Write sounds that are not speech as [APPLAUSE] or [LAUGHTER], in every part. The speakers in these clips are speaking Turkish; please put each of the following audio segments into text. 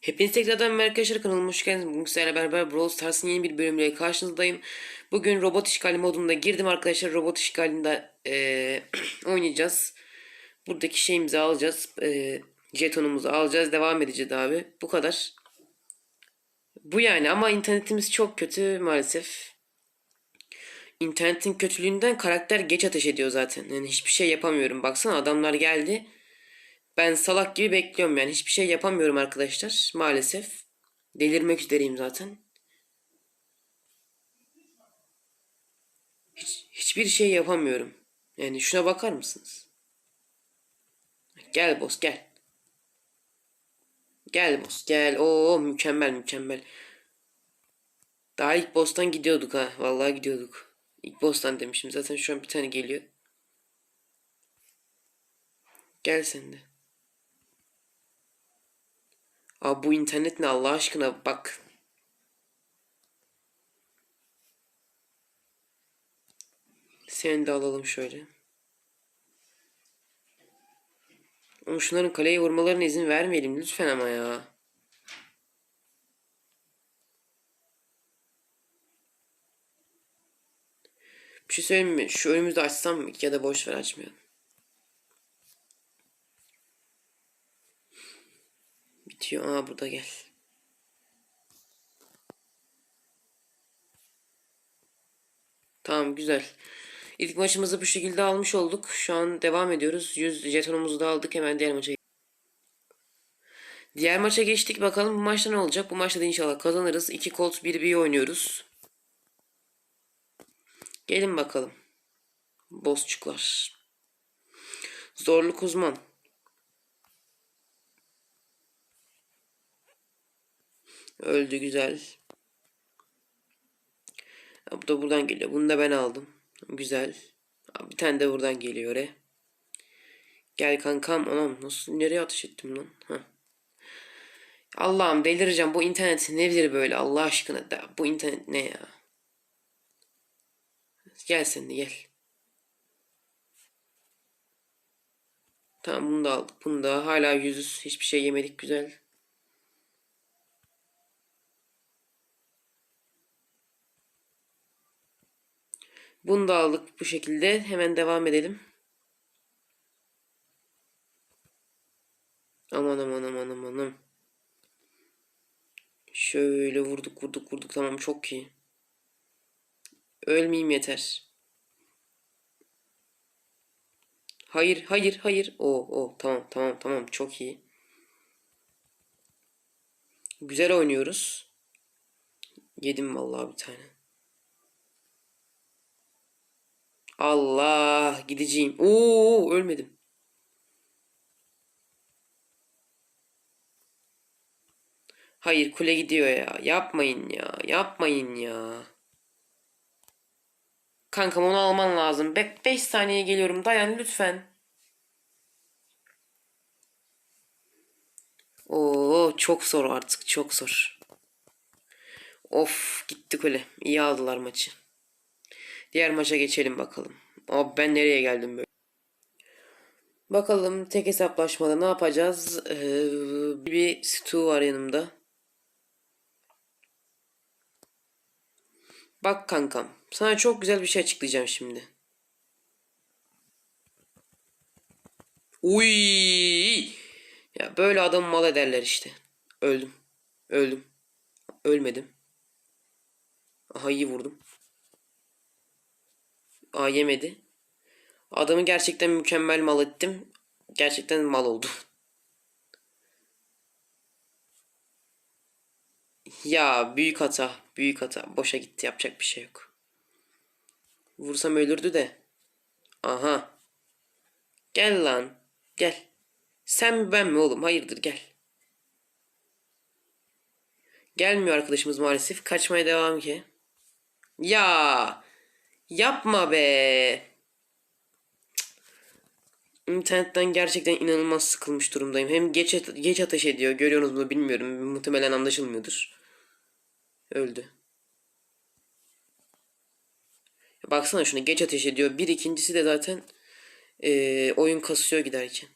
Hepiniz tekrardan merhaba arkadaşlar kanalıma hoş geldiniz. Bugün sizlerle beraber Brawl Stars'ın yeni bir bölümüyle karşınızdayım. Bugün robot işgali modunda girdim arkadaşlar. Robot işgalinde eee, [CLEARS THROAT] oynayacağız. Buradaki şeyimizi alacağız. Eee, jetonumuzu alacağız. Devam edeceğiz abi. Bu kadar. Bu yani ama internetimiz çok kötü maalesef. İnternetin kötülüğünden karakter geç ateş ediyor zaten. Yani hiçbir şey yapamıyorum. Baksana adamlar geldi. Ben salak gibi bekliyorum yani. Hiçbir şey yapamıyorum arkadaşlar. Maalesef. Delirmek üzereyim zaten. Hiç, hiçbir şey yapamıyorum. Yani şuna bakar mısınız? Gel boss gel. Gel boss gel. Oo mükemmel mükemmel. Daha ilk boss'tan gidiyorduk ha. Vallahi gidiyorduk. İlk boss'tan demişim. Zaten şu an bir tane geliyor. Gel sen de. Abi bu internet ne Allah aşkına bak. Seni de alalım şöyle. Ama şunların kaleye vurmalarına izin vermeyelim lütfen ama ya. Bir şey söyleyeyim mi? Şu önümüzde açsam mı? Ya da boş ver açmayalım. Bitiyor. Aa burada gel. Tamam güzel. İlk maçımızı bu şekilde almış olduk. Şu an devam ediyoruz. 100 jetonumuzu da aldık. Hemen diğer maça Diğer maça geçtik. Bakalım bu maçta ne olacak? Bu maçta da inşallah kazanırız. 2 Colt 1 1 oynuyoruz. Gelin bakalım. Bossçuklar. Zorluk uzman. Öldü güzel. Ha, bu da buradan geliyor. Bunu da ben aldım. Güzel. Ha, bir tane de buradan geliyor he. Gel kankam. Anam nasıl nereye ateş ettim lan? Allah'ım delireceğim. Bu internet nedir böyle Allah aşkına da. Bu internet ne ya? Gel sen de gel. Tamam bunu da aldık. Bunu da hala yüzüz. Hiçbir şey yemedik güzel. Bunu da aldık bu şekilde. Hemen devam edelim. Aman aman aman aman aman. Şöyle vurduk vurduk vurduk. Tamam çok iyi. Ölmeyeyim yeter. Hayır hayır hayır. O o tamam tamam tamam çok iyi. Güzel oynuyoruz. Yedim vallahi bir tane. Allah gideceğim. Oo ölmedim. Hayır kule gidiyor ya. Yapmayın ya. Yapmayın ya. Kankam onu alman lazım. 5 saniye geliyorum. Dayan lütfen. Oo çok zor artık. Çok zor. Of gitti kule. İyi aldılar maçı. Diğer maça geçelim bakalım. Abi ben nereye geldim böyle? Bakalım tek hesaplaşmada ne yapacağız? Ee, bir Stu var yanımda. Bak kankam. Sana çok güzel bir şey açıklayacağım şimdi. Uy! Ya böyle adam mal ederler işte. Öldüm. Öldüm. Ölmedim. Aha iyi vurdum. Aa yemedi. Adamı gerçekten mükemmel mal ettim. Gerçekten mal oldu. [LAUGHS] Ya büyük hata. Büyük hata. Boşa gitti. Yapacak bir şey yok. Vursam ölürdü de. Aha. Gel lan. Gel. Sen mi ben mi oğlum? Hayırdır gel. Gelmiyor arkadaşımız maalesef. Kaçmaya devam ki. Ya. Yapma be. İnternetten gerçekten inanılmaz sıkılmış durumdayım. Hem geç geç ateş ediyor. Görüyorsunuz mu bilmiyorum. Muhtemelen anlaşılmıyordur. Öldü. Baksana şuna geç ateş ediyor. Bir ikincisi de zaten e, oyun kasıyor giderken.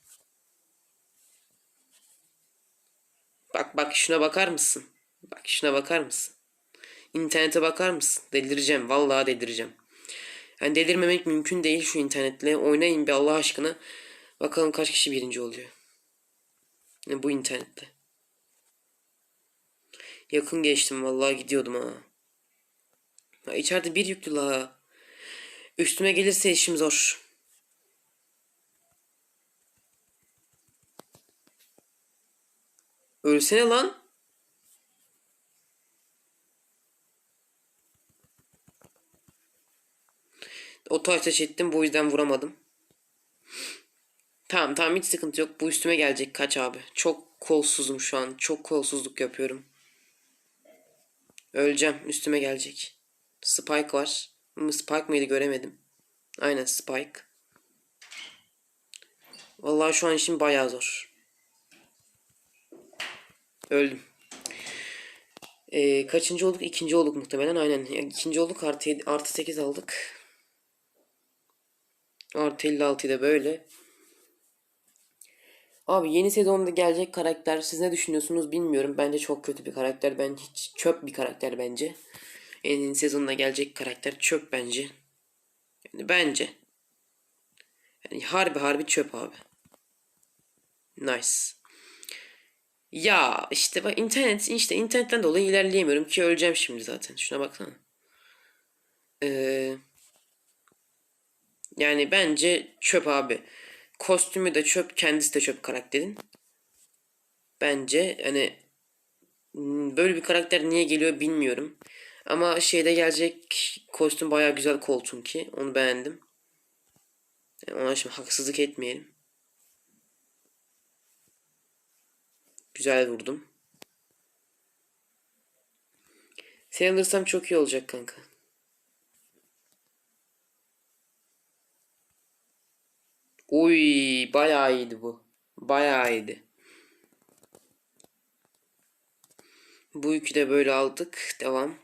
Bak bak şuna bakar mısın? Bak şuna bakar mısın? İnternete bakar mısın? Delireceğim. Vallahi delireceğim. Yani delirmemek mümkün değil şu internetle. Oynayın bir Allah aşkına. Bakalım kaç kişi birinci oluyor. Yani bu internette. Yakın geçtim vallahi gidiyordum ha. ha içeride bir yüklü la. Üstüme gelirse işim zor. Ölsene lan. O taştaş ettim bu yüzden vuramadım. Tamam tamam hiç sıkıntı yok. Bu üstüme gelecek kaç abi. Çok kolsuzum şu an. Çok kolsuzluk yapıyorum. Öleceğim. Üstüme gelecek. Spike var. Spike mıydı göremedim. Aynen Spike. Vallahi şu an işim bayağı zor. Öldüm. Ee, kaçıncı olduk? İkinci olduk muhtemelen. Aynen. İkinci olduk. Artı, 7, artı 8 aldık. Artı 56'yı da böyle. Abi yeni sezonda gelecek karakter siz ne düşünüyorsunuz bilmiyorum. Bence çok kötü bir karakter. Ben hiç çöp bir karakter bence. Yeni sezonda gelecek karakter çöp bence. Yani bence. Yani harbi harbi çöp abi. Nice. Ya işte bak internet işte internetten dolayı ilerleyemiyorum ki öleceğim şimdi zaten. Şuna baksana. Ee, yani bence çöp abi. Kostümü de çöp, kendisi de çöp karakterin. Bence hani hmm, böyle bir karakter niye geliyor bilmiyorum. Ama şeyde gelecek kostüm baya güzel Colt'un ki. Onu beğendim. Yani ona şimdi haksızlık etmeyelim. Güzel vurdum. Seni alırsam çok iyi olacak kanka. Uy bayağı iyiydi bu. Bayağı iyiydi. Bu yükü de böyle aldık. Devam.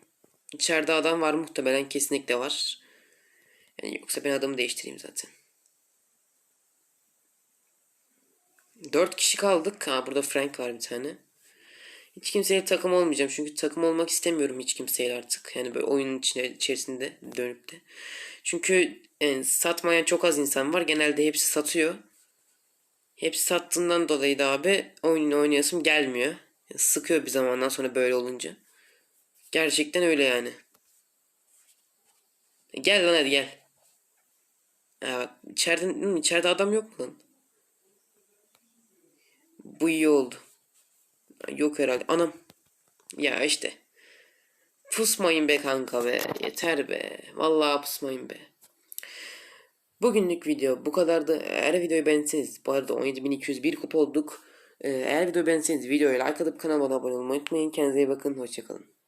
İçeride adam var muhtemelen kesinlikle var. Yani yoksa ben adamı değiştireyim zaten. Dört kişi kaldık. Ha burada Frank var bir tane. Hiç kimseyle takım olmayacağım. Çünkü takım olmak istemiyorum hiç kimseyle artık. Yani böyle oyunun içine, içerisinde dönüp de. Çünkü yani satmayan çok az insan var. Genelde hepsi satıyor. Hepsi sattığından dolayı da abi oyunu oynayasım gelmiyor. Yani sıkıyor bir zamandan sonra böyle olunca. Gerçekten öyle yani. Gel lan hadi gel. Ha, içeride, içeride adam yok mu lan? Bu iyi oldu. Yok herhalde. Anam. Ya işte. Pusmayın be kanka be. Yeter be. Vallahi pusmayın be. Bugünlük video bu kadardı. Eğer videoyu beğenseniz bu arada 17201 kupa olduk. Ee, Eğer videoyu beğenseniz videoya like atıp kanalıma abone olmayı unutmayın. Kendinize iyi bakın. Hoşçakalın.